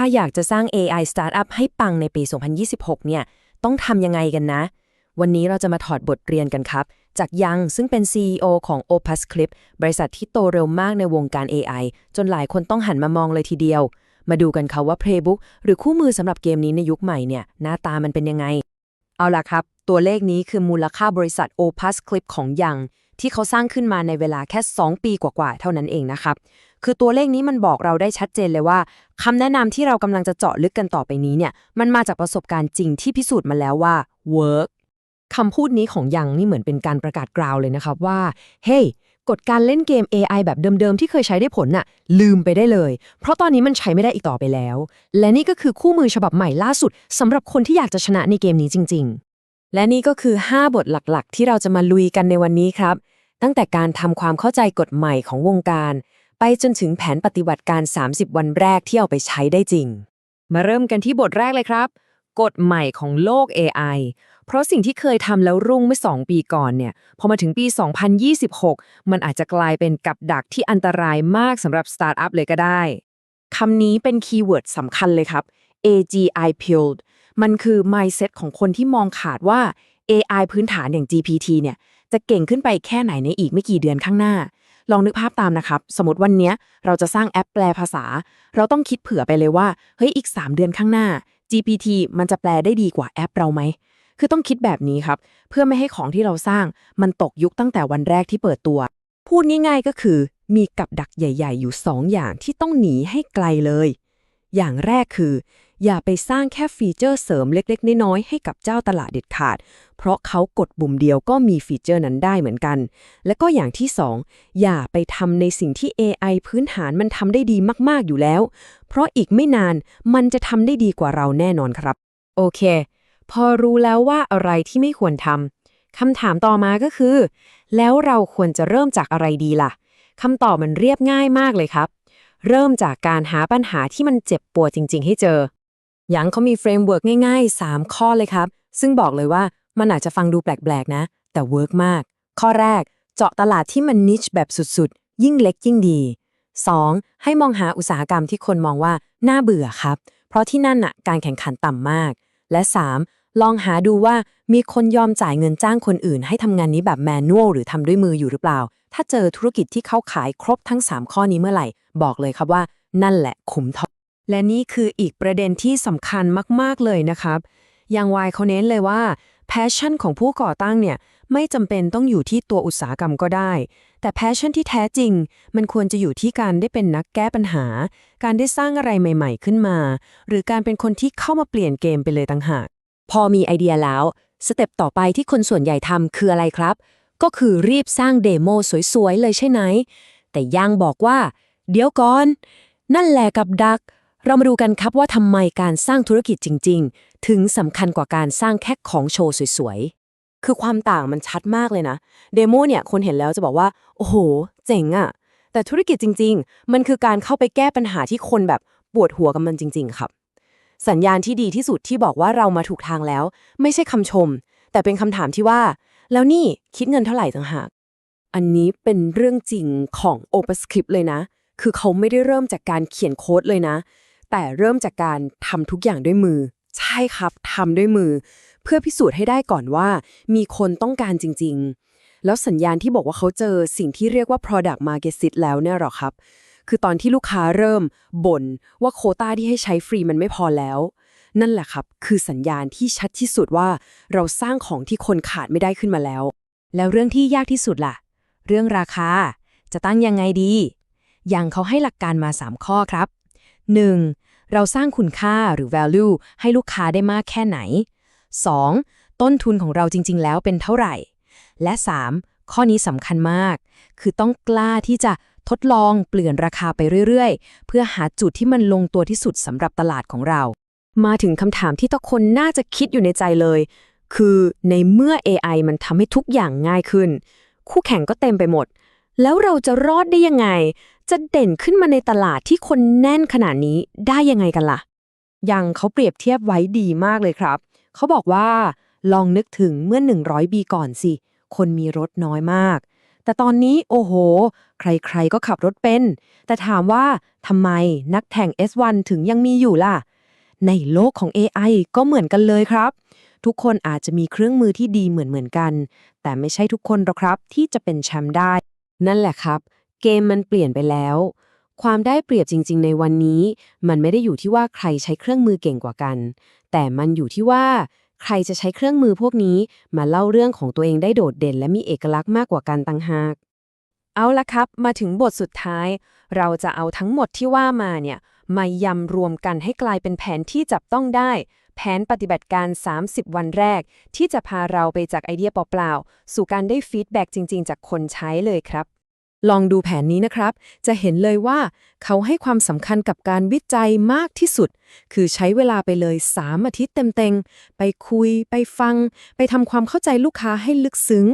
ถ้าอยากจะสร้าง AI Startup ให้ปังในปี 2026 เนี่ย ต้องทำยังไงกันนะ วันนี้เราจะมาถอดบทเรียนกันครับ จากยังซึ่งเป็น CEO ของ Opus Clip บริษัทที่โตเร็วมากในวงการ AI จนหลายคนต้องหันมามองเลยทีเดียว มาดูกันค่ะว่า Playbook หรือคู่มือสำหรับเกมนี้ในยุคใหม่เนี่ย หน้าตามันเป็นยังไง เอาล่ะครับ ตัวเลขนี้คือมูลค่าบริษัท Opus Clip ของยัง ที่เขาสร้างขึ้นมาในเวลาแค่ 2 ปีกว่าๆ เท่านั้นเองนะครับ คือตัวเลขนี้มันบอกเราได้ชัดเจนเลยว่าคำแนะนำที่เรากำลังจะเจาะลึกกันต่อไปนี้เนี่ย มันมาจากประสบการณ์จริงที่พิสูจน์มาแล้วว่า work คำพูดนี้ของยังนี่เหมือนเป็นการประกาศกล่าวเลยนะครับว่าเฮ้ยกฎการเล่นเกม AI แบบเดิมๆ ที่เคยใช้ได้ผลน่ะ ลืมไปได้เลย เพราะตอนนี้มันใช้ไม่ได้อีกต่อไปแล้ว และนี่ก็คือคู่มือฉบับใหม่ล่าสุดสำหรับคนที่อยากจะชนะในเกมนี้จริง ๆ และนี่ก็คือ 5 บทหลักๆ ที่เราจะมาลุยกันในวันนี้ครับ ตั้งแต่การทำความเข้าใจกฎใหม่ของวงการ ไปจนถึงแผนปฏิบัติการ 30 วันแรกที่เอาไปใช้ได้จริง มาเริ่มกันที่บทแรกเลยครับ กฎใหม่ของโลก AI เพราะสิ่งที่เคยทำแล้วรุ่งเมื่อ 2 ปีก่อนเนี่ย พอมาถึงปี 2026 มันอาจจะกลายเป็นกับดักที่อันตรายมากสำหรับสตาร์ทอัพเลยก็ได้คำนี้เป็นคีย์เวิร์ดสำคัญเลยครับ AGI build มันคือ mindset ของคนที่มองขาดว่า AI พื้นฐานอย่าง GPT เนี่ย จะเก่งขึ้นไปแค่ไหนในอีกไม่กี่เดือนข้างหน้า ลองนึกภาพตามนะครับ สมมติวันนี้เราจะสร้างแอปแปลภาษา เราต้องคิดเผื่อไปเลยว่า เฮ้ยอีก 3 เดือนข้างหน้า GPT มันจะแปลได้ดีกว่าแอปเราไหม คือต้องคิดแบบนี้ครับ เพื่อไม่ให้ของที่เราสร้าง มันตกยุคตั้งแต่วันแรกที่เปิดตัว พูดง่ายๆก็คือ มีกับดักใหญ่ ๆ อยู่ 2 อย่างที่ต้องหนีให้ไกลเลย อย่างแรกคือ อย่าไปสร้างแค่ฟีเจอร์เสริมเล็กๆ น้อยๆให้กับเจ้าตลาดเด็ดขาด เพราะเขากดปุ่มเดียวก็มีฟีเจอร์นั้นได้เหมือนกัน และก็อย่างที่ 2 อย่าไปทำในสิ่งที่ AI พื้นฐานมันทำได้ดีมากๆอยู่แล้ว เพราะอีกไม่นานมันจะทำได้ดีกว่าเราแน่นอนครับ โอเค พอรู้แล้วว่าอะไรที่ไม่ควรทำคำถามต่อมาก็คือ แล้วเราควรจะเริ่มจากอะไรดีล่ะคำตอบมันเรียบง่ายมากเลยครับ เริ่มจากการหาปัญหาที่มันเจ็บปวดจริง ๆ ให้เจอ ยังเขามีเฟรมเวิร์กง่ายๆ 3 ข้อเลยครับ ซึ่งบอกเลยว่ามันอาจจะฟังดูแปลกๆนะ แต่เวิร์กมาก ข้อแรก เจาะตลาดที่มันนิชแบบสุดๆ ยิ่งเล็กยิ่งดี 2. ให้มองหาอุตสาหกรรมที่คนมองว่าน่าเบื่อครับ เพราะที่นั่นน่ะการแข่งขันต่ำมาก และ 3. ลองหาดูว่ามีคนยอมจ่ายเงินจ้างคนอื่น ให้ทำงานนี้แบบแมนนวลหรือทำด้วยมืออยู่หรือเปล่า ถ้าเจอธุรกิจที่เข้าขายครบทั้ง 3 ข้อนี้เมื่อไหร่ บอกเลยครับว่า นั่นแหละขุมทอง และนี่คืออีกประเด็นที่สำคัญมาก ๆ เลยนะครับย่างวายเขาเน้นเลยว่า passion ของผู้ก่อตั้งเนี่ยไม่จำเป็นต้องอยู่ที่ตัวอุตสาหกรรมก็ได้ แต่ passion ที่แท้จริง มันควรจะอยู่ที่การได้เป็นนักแก้ปัญหา การได้สร้างอะไรใหม่ ๆ ขึ้นมา หรือการเป็นคนที่เข้ามาเปลี่ยนเกมไปเลยต่างหาก พอมีไอเดียแล้ว สเต็ปต่อไปที่คนส่วนใหญ่ทำคืออะไรครับ ก็คือรีบสร้างเดโมสวย ๆ เลยใช่ไหม แต่ย่างบอกว่า เดี๋ยวก่อน นั่นแหละกับดัก เรามาดูกันครับว่าทำไมการสร้างธุรกิจจริง ๆ ถึงสำคัญกว่าการสร้างแค่ของโชว์สวยๆ คือความต่างมันชัดมากเลยนะ เดโมเนี่ยคนเห็นแล้วจะบอกว่า โอ้โห เจ๋งอะแต่ธุรกิจจริง ๆ มันคือการเข้าไปแก้ปัญหาที่คนแบบปวดหัวกับมันจริง ๆ ครับ สัญญาณที่ดีที่สุดที่บอกว่าเรามาถูกทางแล้ว ไม่ใช่คำชม แต่เป็นคำถามที่ว่า แล้วนี่คิดเงินเท่าไหร่ต่างหาก อันนี้เป็นเรื่องจริงของ OpenScript เลยนะ คือเขาไม่ได้เริ่มจากการเขียนโค้ดเลยนะ แต่เริ่มจากการทำทุกอย่างด้วยมือ ใช่ครับทำด้วยมือ เพื่อพิสูจน์ให้ได้ก่อนว่า มีคนต้องการจริง ๆ แล้วสัญญาณที่บอกว่าเขาเจอสิ่งที่เรียกว่า product market fit แล้วเนี่ยหรอครับ คือตอนที่ลูกค้าเริ่มบ่นว่าโคต้าที่ให้ใช้ฟรีมันไม่พอแล้ว นั่นแหละครับ คือสัญญาณที่ชัดที่สุดว่าเราสร้างของที่คนขาดไม่ได้ขึ้นมาแล้ว แล้วเรื่องที่ยากที่สุดล่ะ เรื่องราคาจะตั้งยังไงดีอย่างเขาให้หลักการมา 3 ข้อครับ 1. เราสร้างคุณค่าหรือ value ให้ลูกค้าได้มากแค่ไหน 2. ต้นทุนของเราจริง ๆ แล้วเป็นเท่าไหร่ และ 3. ข้อนี้สำคัญมาก คือต้องกล้าที่จะทดลองเปลี่ยนราคาไปเรื่อย ๆ เพื่อหาจุดที่มันลงตัวที่สุดสำหรับตลาดของเรา มาถึงคำถามที่ทุกคนน่าจะคิดอยู่ในใจเลย คือในเมื่อ AI มันทำให้ทุกอย่างง่ายขึ้น คู่แข่งก็เต็มไปหมด แล้วเราจะรอดได้ยังไง จะเด่นขึ้นมาในตลาดที่คนแน่นขนาดนี้ได้ยังไงกันล่ะ ยังเขาเปรียบเทียบไว้ดีมากเลยครับ เขาบอกว่าลองนึกถึงเมื่อ 100 ปีก่อนสิ คนมีรถน้อยมาก แต่ตอนนี้โอ้โห ใครๆก็ขับรถเป็น แต่ถามว่าทำไมนักแข่ง S1 ถึงยังมีอยู่ล่ะ ในโลกของ AI ก็เหมือนกันเลยครับ ทุกคนอาจจะมีเครื่องมือที่ดีเหมือนๆกัน แต่ไม่ใช่ทุกคนหรอกครับที่จะเป็นแชมป์ได้ นั่นแหละครับ เกมมันเปลี่ยนไปแล้ว ความได้เปรียบจริง ๆ ในวันนี้ มันไม่ได้อยู่ที่ว่าใครใช้เครื่องมือเก่งกว่ากัน แต่มันอยู่ที่ว่า ใครจะใช้เครื่องมือพวกนี้ มาเล่าเรื่องของตัวเองได้โดดเด่น และมีเอกลักษณ์มากกว่ากันต่างหาก เอาละครับ มาถึงบทสุดท้าย เราจะเอาทั้งหมดที่ว่ามาเนี่ยมายำรวมกันให้กลายเป็นแผนที่จับต้องได้ แผนปฏิบัติการ 30 วันแรก ที่จะพาเราไปจากไอเดียเปล่าๆสู่การได้ฟีดแบ็กจริง ๆ จากคนใช้เลยครับ ลองดูแผนนี้นะครับ จะเห็นเลยว่าเขาให้ความสำคัญกับการวิจัยมากที่สุด คือใช้เวลาไปเลย 3 อาทิตย์เต็มๆ ไปคุย ไปฟัง ไปทำความเข้าใจลูกค้าให้ลึกซึ้ง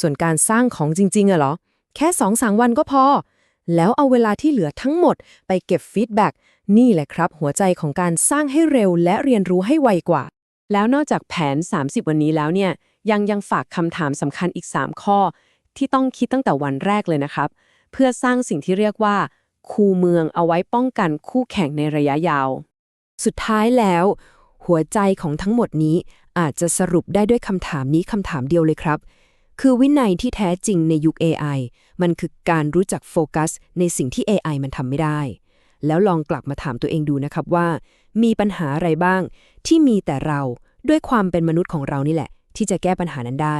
ส่วนการสร้างของจริงๆอะเหรอ แค่2อสวันก็พอ แล้วเอาเวลาที่เหลือทั้งหมด ไปเก็บฟีดแบ็กนี่แหละครับ หัวใจของการสร้างให้เร็วและเรียนรู้ให้ไวกว่า แล้วนอกจากแผน 30 วันนี้แล้วเนี่ยยังยังฝากคำถามสำคัญอีก 3 ข้อ ที่ต้องคิดตั้งแต่วันแรกเลยนะครับ เพื่อสร้างสิ่งที่เรียกว่า คูเมืองเอาไว้ป้องกันคู่แข่งในระยะยาว สุดท้ายแล้ว หัวใจของทั้งหมดนี้อาจจะสรุปได้ด้วยคำถามนี้คำถามเดียวเลยครับ คือวินัยที่แท้จริงในยุค AI มันคือการรู้จักโฟกัส ในสิ่งที่ AI มันทำไม่ได้ แล้วลองกลับมาถามตัวเองดูนะครับว่า มีปัญหาอะไรบ้าง ที่มีแต่เราด้วยความเป็นมนุษย์ของเรานี่แหละ ที่จะแก้ปัญหานั้นได้